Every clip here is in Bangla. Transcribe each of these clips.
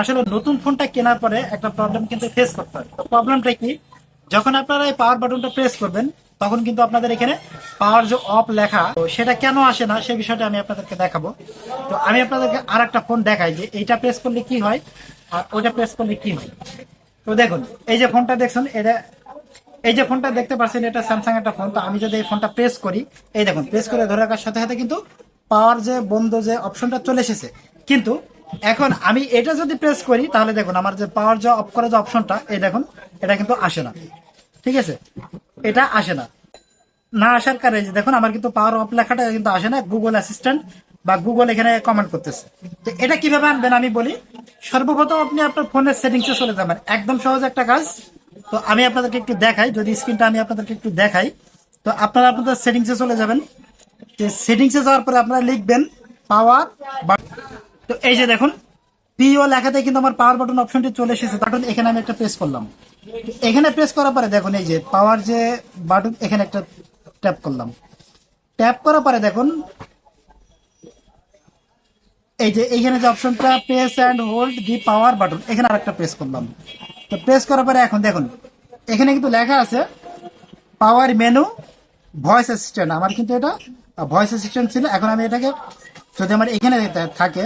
আসলে নতুন ফোনটা কেনার পরে একটা প্রবলেম কিন্তু ফেস করতে হয়। প্রবলেমটা কি? যখন আপনারা এই পাওয়ার বাটনটা প্রেস করবেন, তখন কিন্তু আপনাদের এখানে পাওয়ার যে অফ লেখা সেটা কেন আসে না সেই বিষয়টা আমি আপনাদেরকে দেখাবো। তো আমি আপনাদেরকে আর একটা ফোন দেখাই যে, এইটা প্রেস করলে কি হয় আর ওটা প্রেস করলে কি হয়? তো দেখুন, এই যে ফোনটা দেখছেন, এটা, এই যে ফোনটা দেখতে পাচ্ছেন, এটা স্যামসাং একটা ফোন তো আমি যদি এই ফোনটা প্রেস করি, এই দেখুন প্রেস করে ধরে রাখার সাথে সাথে কিন্তু পাওয়ার যে বন্ধ যে অপশনটা চলে এসেছে। কিন্তু এখন আমি এটা যদি প্রেস করি, তাহলে দেখুন আমার যে পাওয়ার যে অফ করা যে অপশনটা এই দেখুন, এটা কিন্তু আসে না। ঠিক আছে? এটা আসে না। না আসার কারণে দেখুন, আমার কিন্তু পাওয়ার অফ লেখাটা কিন্তু আসে না গুগল অ্যাসিস্ট্যান্ট বা গুগল এখানে কমেন্ট করতেছে। তো এটা কীভাবে আনবেন আমি বলি, সর্বপ্রথম আপনি আপনার ফোনের সেটিংসে চলে যাবেন। একদম সহজ একটা কাজ। তো আমি আপনাদেরকে একটু দেখাই, যদি স্ক্রিনটা আমি আপনাদেরকে একটু দেখাই। তো আপনারা আপনাদের সেটিংসে চলে যাবেন। সেটিংসে যাওয়ার পরে আপনারা লিখবেন পাওয়ার তো এই যে দেখুন পিও লেখাতে কিন্তু আমার পাওয়ার বাটন অপশনটি চলে এসেছে বাটন এখানে আমি একটা প্রেস করলাম। এখানে প্রেস করার পরে দেখুন, এই যে পাওয়ার যে বাটন এখানে একটা ট্যাপ করলাম। ট্যাপ করার পরে দেখুন, এই যে এইখানে যে অপশনটা press and hold the power button এখানে আরেকটা প্রেস করলাম। তো প্রেস করার পরে এখন দেখুন, এখানে কিন্তু লেখা আছে পাওয়ার মেনু ভয়েস অ্যাসিস্ট্যান্ট আমার কিন্তু এটা ভয়েস অ্যাসিস্ট্যান্ট ছিল, এখন আমি এটাকে, যদি আমার এখানে থাকে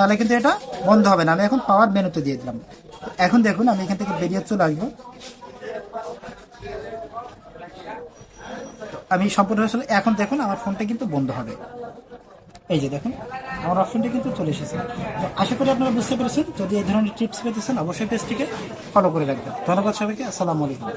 তাহলে কিন্তু এটা বন্ধ হবে না। আমি এখন পাওয়ার মেনুতে দিয়ে দিলাম। এখন দেখুন, আমি এখান থেকে বেরিয়ে চলে আসব। আমি সম্পূর্ণ আসলে এখন দেখুন, আমার ফোনটা কিন্তু বন্ধ হবে। এই যে দেখুন, আমার অপশনটা কিন্তু চলে এসেছে। আশা করি আপনারা বুঝতে পেরেছেন। যদি এই ধরনের টিপস পেতেছেন অবশ্যই পেজটিকে ফলো করে রাখবেন। ধন্যবাদ সবাইকে। আসসালামু আলাইকুম।